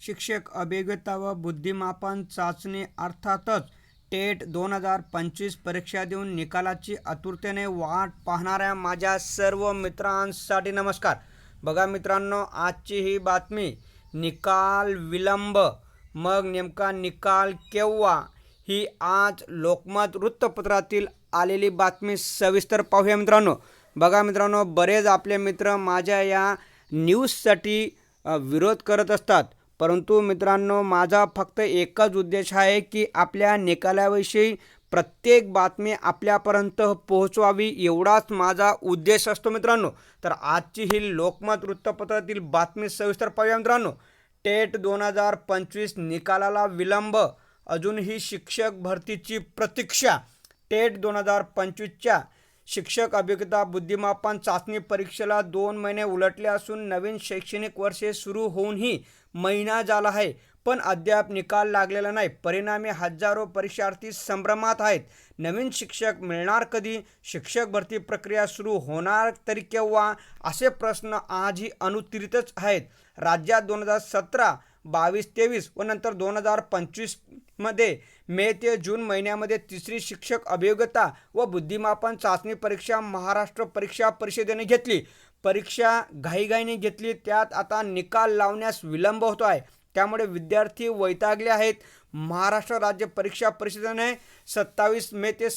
शिक्षक अभिज्ञता व बुद्धिमापन चाचणी अर्थातच टेट दोन हजार पंचवीस परीक्षा देऊन निकालाची आतुरतेने वाट पाहणाऱ्या माझ्या सर्व मित्रांसाठी नमस्कार. बघा मित्रांनो आजची ही बातमी निकाल विलंब. मग नेमका निकाल केव्हा? ही आज लोकमत वृत्तपत्रातील आलेली बातमी सविस्तर पाहूया मित्रांनो. बघा मित्रांनो बरेच आपले मित्र माझ्या या न्यूजसाठी विरोध करत असतात. परंतु मित्रांनो माझा फक्त एकच उद्देश आहे की आपल्या निकालाविषयी प्रत्येक बातमी आपल्यापर्यंत पोहोचवावी एवढाच माझा उद्देश असतो मित्रांनो. तर आजची ही लोकमत वृत्तपत्रातील बातमी सविस्तर पाहूया मित्रांनो. टेट दोन हजार पंचवीस निकालाला विलंब अजूनही शिक्षक भरतीची प्रतीक्षा. टेट दोन हजार पंचवीसच्या शिक्षक अभिज्ञता बुद्धिमापन चाचणी परीक्षेला दोन महिने उलटले असून नवीन शैक्षणिक वर्षे सुरू होऊनही महिना झाला आहे. पण अद्याप निकाल लागलेला नाही. परिणामी हजारो परीक्षार्थी संभ्रमात आहेत. नवीन शिक्षक मिळणार कधी? शिक्षक भरती प्रक्रिया सुरू होणार तरी केव्हा? असे प्रश्न आजही अनुत्तरितच आहेत. राज्यात दोन हजार सतरा बावीस तेवीस व नंतर दोन हजार पंचवीस मध्ये मे ते जून महिन्यामध्ये तिसरी शिक्षक अभियोग्यता व बुद्धिमापन चाचणी परीक्षा महाराष्ट्र परीक्षा परिषदेने घेतली. परीक्षा घाईघाईने घेतली. त्यात आता निकाल लावण्यास विलंब होतो आहे. त्यामुळे विद्यार्थी वैतागले आहेत. महाराष्ट्र राज्य परीक्षा परिषदेने सत्तावीस मे ते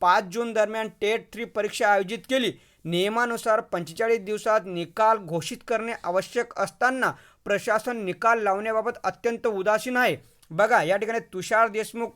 पाच जून दरम्यान टेट थ्री परीक्षा आयोजित केली. नियमानुसार पंचेचाळीस दिवसात निकाल घोषित करणे आवश्यक असताना प्रशासन निकाल लावण्याबाबत अत्यंत उदासीन आहे. बघा या ठिकाणी तुषार देशमुख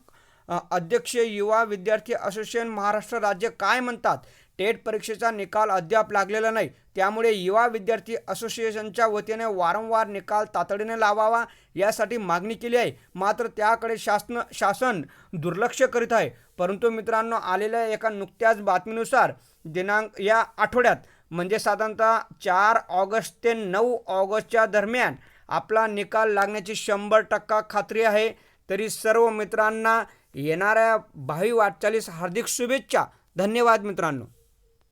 अध्यक्ष युवा विद्यार्थी असोसिएशन महाराष्ट्र राज्य काय म्हणतात? टेट परीक्षेचा निकाल अद्याप लागलेला नाही. त्यामुळे युवा विद्यार्थी असोसिएशनच्या वतीने वारंवार निकाल तातडीने लावावा यासाठी मागणी केली आहे. मात्र त्याकडे शासन शासन दुर्लक्ष करीत आहे. परंतु मित्रांनो आलेल्या एका नुकत्याच बातमीनुसार दिनांक या आठवड्यात म्हणजे साधारणतः चार ऑगस्ट ते नऊ ऑगस्टच्या दरम्यान आपला निकाल लागण्याची शंभर टक्का खात्री आहे. तरी सर्व मित्रांना येणाऱ्या भावी वाटचालीस हार्दिक शुभेच्छा. धन्यवाद मित्रांनो.